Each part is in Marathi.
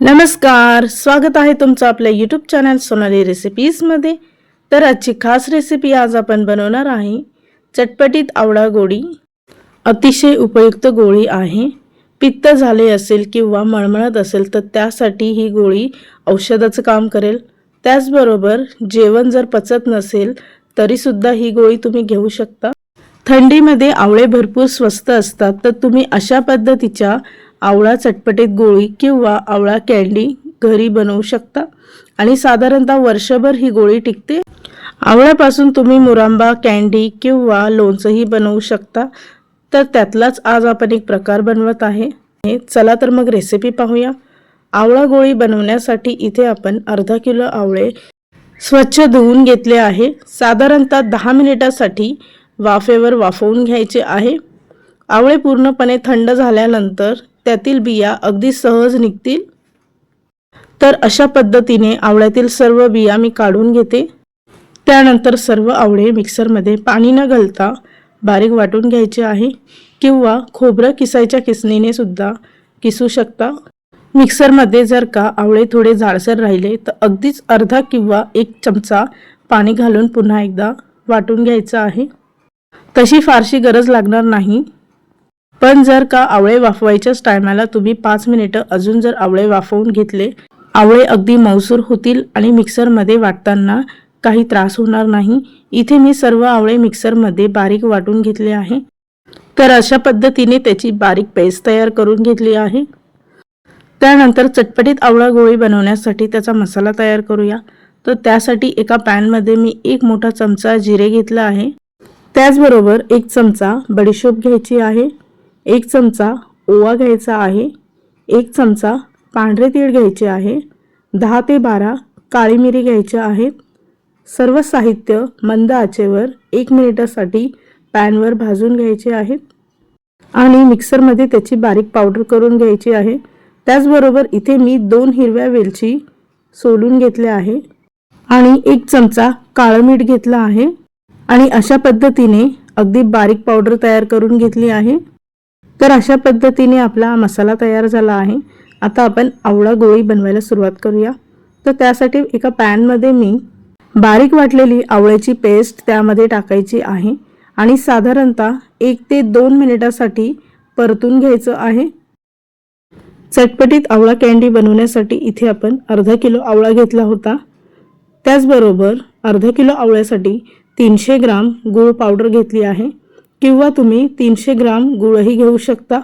नमस्कार स्वागत आहे तुमचं आपल्या यूट्यूब चॅनल सोनाली रेसिपीजमध्ये तर आजची खास रेसिपी आज आपण बनवणार आहे चटपटीत आवळा गोळी अतिशय उपयुक्त गोळी आहे. पित्त झाले असेल किंवा मळमळत असेल तर त्यासाठी ही गोळी औषधाचं काम करेल. त्याचबरोबर जेवण जर पचत नसेल तरीसुद्धा ही गोळी तुम्ही घेऊ शकता. थंडीमध्ये आवळे भरपूर स्वस्त असतात तर तुम्ही अशा पद्धतीच्या आवळा चटपटीत गोळी किंवा आवळा कॅन्डी घरी बनवू शकता. आणि साधारणतः वर्षभर ही गोळी टिकते. आवळ्यापासून तुम्ही मुरांबा कॅन्डी किंवा लोणचंही बनवू शकता. तर त्यातलाच आज आपण एक प्रकार बनवत आहे. हे चला तर मग रेसिपी पाहूया. आवळा गोळी बनवण्यासाठी इथे आपण अर्धा किलो आवळे स्वच्छ धुवून घेतले आहे. साधारणतः दहा मिनिटासाठी वाफेवर वाफवून घ्यायचे आहे. आवळे पूर्णपणे थंड झाल्यानंतर त्यातील बिया अगदी सहज निघतील? तर अशा पद्धतीने आवळ्यातील सर्व बिया मी काढून घेते. त्यानंतर सर्व आवळे मिक्सरमध्ये पाणी न घालता बारीक वाटून घ्यायचे आहे. किंवा खोबरं किसायच्या किसणीने सुद्धा किसू शकता. मिक्सरमध्ये जर का आवळे थोडे जाडसर राहिले तर अगदीच अर्धा किंवा एक चमचा पाणी घालून पुन्हा एकदा वाटून घ्यायचं आहे. तशी फारशी गरज लागणार नाही. पण जर का आवळे वाफवायच्याच टायमाला तुम्ही पाच मिनिटं अजून जर आवळे वाफवून घेतले आवळे अगदी मौसूर होतील आणि मिक्सरमध्ये वाटताना काही त्रास होणार नाही. इथे मी सर्व आवळे मिक्सरमध्ये बारीक वाटून घेतले आहे. तर अशा पद्धतीने त्याची बारीक पेस्ट तयार करून घेतली आहे. त्यानंतर चटपटीत आवळा गोळी बनवण्यासाठी त्याचा मसाला तयार करूया. तर त्यासाठी एका पॅनमध्ये मी एक मोठा चमचा जिरे घेतला आहे. त्याचबरोबर एक चमचा बडीशोप घ्यायची आहे. एक चमचा ओवा घ्यायचा आहे एक चमचा पांढरे तीळ घ्यायचे आहे दहा ते बारा काळी मिरी घ्यायच्या आहेत सर्व साहित्य मंद आचेवर एक मिनिटासाठी पॅनवर भाजून घ्यायचे आहेत आणि मिक्सरमध्ये त्याची बारीक पावडर करून घ्यायची आहे. त्याचबरोबर इथे मी दोन हिरव्या वेलची सोलून घेतल्या आहे आणि एक चमचा काळं मीठ घेतलं आहे आणि अशा पद्धतीने अगदी बारीक पावडर तयार करून घेतली आहे. तर अशा पद्धतीने आपला मसाला तयार झाला आहे. आता आपण आवळा गोळी बनवायला सुरुवात करूया. तर त्यासाठी एका पॅनमध्ये मी बारीक वाटलेली आवळ्याची पेस्ट त्यामध्ये टाकायची आहे. आणि साधारणतः एक ते दोन मिनिटासाठी परतून घ्यायचं आहे. चटपटीत आवळा कॅन्डी बनवण्यासाठी इथे आपण अर्धा किलो आवळा घेतला होता. त्याचबरोबर अर्धा किलो आवळ्यासाठी तीनशे ग्राम गूळ पावडर घेतली आहे. किंवा तुम्ही तीनशे ग्राम गुळही घेऊ शकता.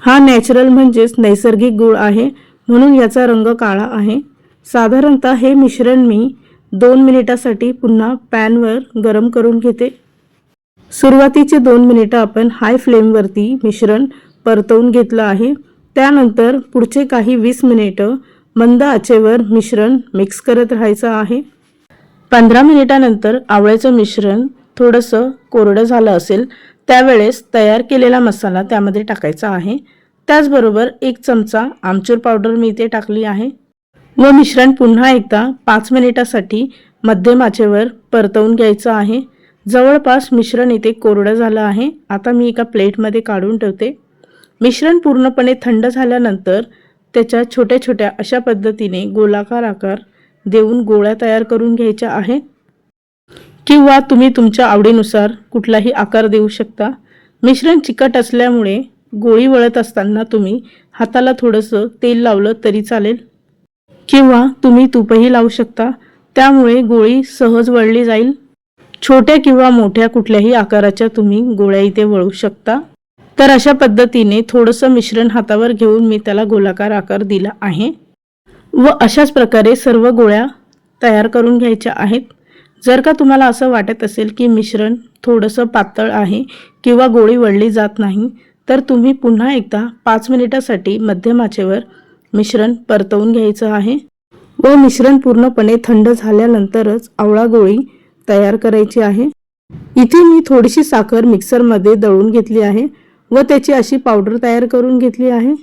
हा नॅचरल म्हणजेच नैसर्गिक गूळ आहे म्हणून याचा रंग काळा आहे. साधारणतः हे मिश्रण मी दोन मिनिटासाठी पुन्हा पॅनवर गरम करून घेते. सुरुवातीचे दोन मिनिटं आपण हाय फ्लेमवरती मिश्रण परतवून घेतलं आहे. त्यानंतर पुढचे काही वीस मिनिटं मंद आचेवर मिश्रण मिक्स करत राहायचं आहे. पंधरा मिनिटानंतर आवळ्याचं मिश्रण थोडंसं कोरडं झालं असेल त्यावेळेस तयार केलेला मसाला त्यामध्ये टाकायचा आहे. त्याचबरोबर एक चमचा आमचूर पावडर मी इथे टाकली आहे. व मिश्रण पुन्हा एकदा पाच मिनिटासाठी मध्यम आचेवर परतवून घ्यायचं आहे. जवळपास मिश्रण इथे कोरडं झालं आहे. आता मी एका प्लेटमध्ये काढून ठेवते. मिश्रण पूर्णपणे थंड झाल्यानंतर त्याच्या छोट्या छोट्या अशा पद्धतीने गोलाकार आकार देऊन गोळ्या तयार करून घ्यायच्या आहेत. किंवा तुम्ही तुमच्या आवडीनुसार कुठलाही आकार देऊ शकता. मिश्रण चिकट असल्यामुळे गोळी वळत असताना तुम्ही हाताला थोडंसं तेल लावलं तरी चालेल. किंवा तुम्ही तूपही लावू शकता. त्यामुळे गोळी सहज वळली जाईल. छोट्या किंवा मोठ्या कुठल्याही आकाराच्या तुम्ही गोळ्या इथे वळू शकता. तर अशा पद्धतीने थोडंसं मिश्रण हातावर घेऊन मी त्याला गोलाकार आकार दिला आहे. व अशाच प्रकारे सर्व गोळ्या तयार करून घ्यायच्या आहेत. जर का तुम्हाला असं वाटत असेल की मिश्रण थोडंसं पातळ आहे किंवा गोळी वळली जात नाही तर तुम्ही पुन्हा एकदा पाच मिनिटासाठी मध्यमाचेवर मिश्रण परतवून घ्यायचं आहे व मिश्रण पूर्णपणे थंड झाल्यानंतरच आवळा गोळी तयार करायची आहे. इथे मी थोडीशी साखर मिक्सरमध्ये दळून घेतली आहे व त्याची अशी पावडर तयार करून घेतली आहे.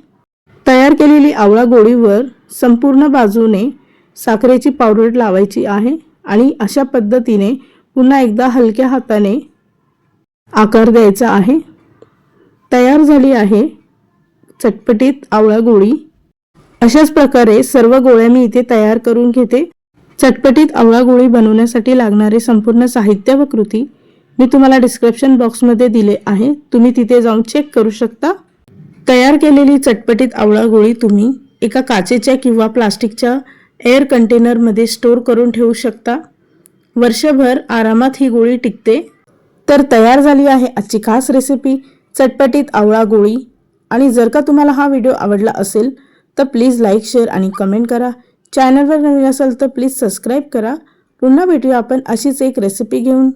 तयार केलेली आवळा गोळीवर संपूर्ण बाजूने साखरेची पावडर लावायची आहे. आणि अशा पद्धतीने पुन्हा एकदा हलक्या हाताने आकार द्यायचा आहे. तयार झाली आहे चटपटीत आवळा गोळी. अशाच प्रकारे सर्व गोळ्या मी इथे तयार करून घेते. चटपटीत आवळा गोळी बनवण्यासाठी लागणारे संपूर्ण साहित्य व कृती मी तुम्हाला डिस्क्रिप्शन बॉक्समध्ये दिले आहे. तुम्ही तिथे जाऊन चेक करू शकता. तयार केलेली चटपटीत आवळा गोळी तुम्ही एका काचेच्या किंवा प्लास्टिकच्या एअर कंटेनरमध्ये स्टोअर करून ठेवू शकता. वर्षभर आरामात ही गोळी टिकते. तर तयार झाली आहे आजची खास रेसिपी चटपटीत आवळा गोळी. आणि जर का तुम्हाला हा व्हिडिओ आवडला असेल तर प्लीज लाईक शेअर आणि कमेंट करा. चॅनलवर नवीन असेल तर प्लीज सबस्क्राईब करा. पुन्हा भेटूया आपण अशीच एक रेसिपी घेऊन.